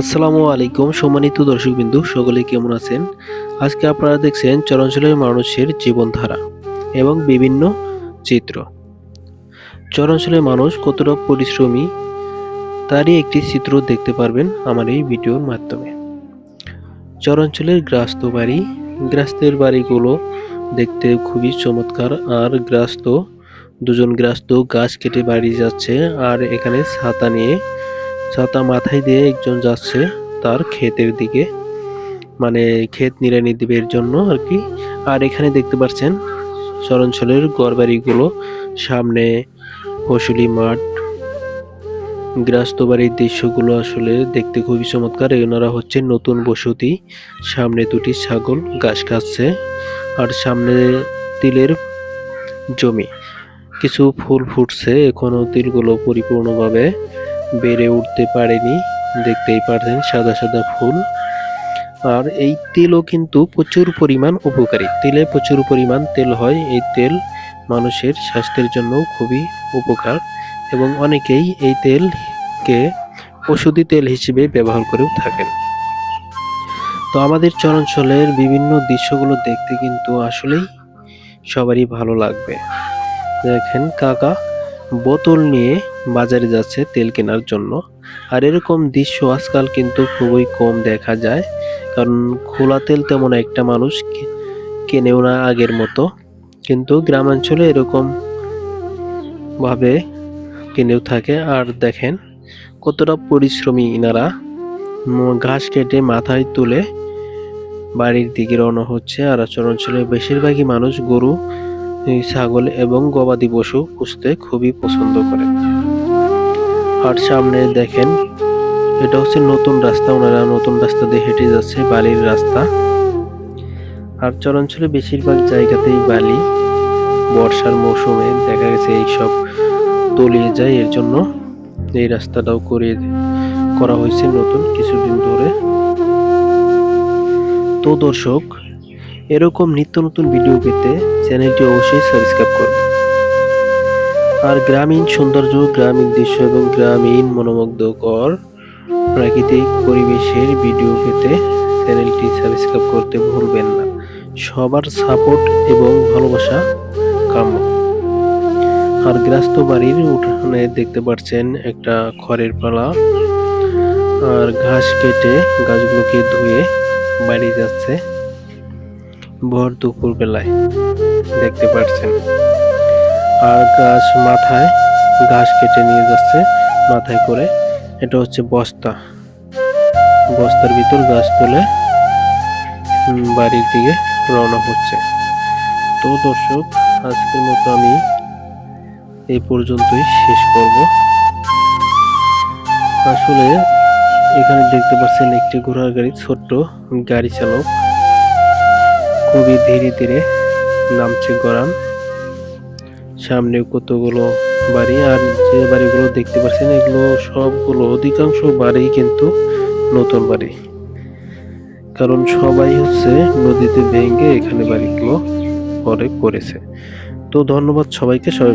আসসালামু আলাইকুম সম্মানিত দর্শকবিন্দু, সকলে কেমন আছেন? আজকে আপনারা দেখছেন চরাঞ্চলের মানুষের জীবনধারা এবং বিভিন্ন চিত্র। চরাঞ্চলের মানুষ কতটা পরিশ্রমী, তারই একটি চিত্র দেখতে পারবেন আমার এই ভিডিওর মাধ্যমে। চরাঞ্চলের গ্রাস্ত বাড়ি, গ্রাস্তের বাড়িগুলো দেখতে খুবই চমৎকার, আর গ্রাস্ত, দুজন গ্রাস্ত গাছ কেটে বাড়ি যাচ্ছে, আর এখানে ছাতা নিয়ে ছাতা মাথায় দিয়ে একজন যাচ্ছে তার ক্ষেতের দিকে। মানে ক্ষেত নিড়ানি দিবের জন্য আর কি। আর এখানে দেখতে পাচ্ছেন চরাঞ্চলের ঘরবাড়িগুলো। সামনে ফসলি মাঠ গৃহস্থ বাড়ির দৃশ্যগুলো আসলে দেখতে খুবই চমৎকার। এনারা হচ্ছে নতুন বসতি। সামনে দুটি ছাগল ঘাস খাচ্ছে আর সামনে তিলের জমি। কিছু ফুল ফুটছে। এখনও তিলগুলো পরিপূর্ণভাবে বেড়ে উঠতে পারেনি। দেখতেই পারছেন সাদা সাদা ফুল। আর এই তেলও কিন্তু প্রচুর পরিমাণ উপকারী। তেলে প্রচুর পরিমাণ তেল হয়। এই তেল মানুষের স্বাস্থ্যের জন্য খুবই উপকার এবং অনেকেই এই তেলকে ওষুধি তেল হিসেবে ব্যবহার করেও থাকেন। তো আমাদের চরাঞ্চলের বিভিন্ন দৃশ্যগুলো দেখতে কিন্তু আসলেই সবারই ভালো লাগবে। দেখেন কাকা, বোতল নিয়ে বাজারে যাচ্ছে তেল কেনার জন্য। আর এরকম দৃশ্য আজকাল কিন্তু খুবই কম দেখা যায়। কারণ খোলা তেল তেমন একটা মানুষ কেনেও না আগের মতো। কিন্তু গ্রামাঞ্চলে এরকম ভাবে কিনেও থাকে। আর দেখেন কতটা পরিশ্রমী ইনারা। ঘাস কেটে মাথায় তুলে বাড়ির দিকে রওনা হচ্ছে। আর চরাঞ্চলে বেশিরভাগই মানুষ গরু ছাগল এবং গবাদি পশু পুষতে খুবই পছন্দ করে। আর সামনে দেখেন, এটা হচ্ছে নতুন রাস্তা, ওনারা নতুন রাস্তা দিয়ে হেঁটে যাচ্ছে, বালির রাস্তা। আর চরাঞ্চলে বেশিরভাগ জায়গাতেই বালি, বর্ষার মৌসুমে দেখা গেছে এইসব তলিয়ে যায়, এর জন্য এই রাস্তাটাও করে করা হয়েছে নতুন কিছুদিন ধরে। তো দর্শক, এরকম নিত্য নতুন ভিডিও পেতে চ্যানেলটি অবশ্যই সাবস্ক্রাইব করুন আর গ্রামীণ সৌন্দর্য, গ্রামীণ দৃশ্য এবং গ্রামীণ মনোমুগ্ধকর প্রাকৃতিক পরিবেশের ভিডিও পেতে চ্যানেলটি সাবস্ক্রাইব করতে ভুলবেন না। সবার সাপোর্ট এবং ভালোবাসা কাম্য। আর গ্রাস্ত বাড়ির উঠানে দেখতে পাচ্ছেন একটা খড়ের পালা। আর ঘাস কেটে গাছগুলোকে ধুয়ে বাড়ি যাচ্ছে ভর দুপুর বেলায় দেখতে পাচ্ছেন। আর গাছ মাথায় ঘাস কেটে নিয়ে যাচ্ছে, মাথায় করে। এটা হচ্ছে বস্তা। বস্তার ভিতর গাছ তুলে বাড়ির দিকে রওনা হচ্ছে। তো দর্শক, আজকের মতো আমি এই পর্যন্তই শেষ করব। আসলে এখানে দেখতে পাচ্ছেন একটি ঘোড়ার গাড়ি, ছোট্ট গাড়ি চালক। খুবই ধীরে ধীরে নামছে গরান। সামনে কতগুলো বাড়ি আর যে বাড়িগুলো দেখতে পাচ্ছেন, এগুলো সবগুলো অধিকাংশ বাড়ি কিন্তু নতুন বাড়ি। কারণ সবাই হচ্ছে নদীতে ভেঙে এখানে বাড়িগুলো পরে করেছে। তো ধন্যবাদ সবাইকে, সবাই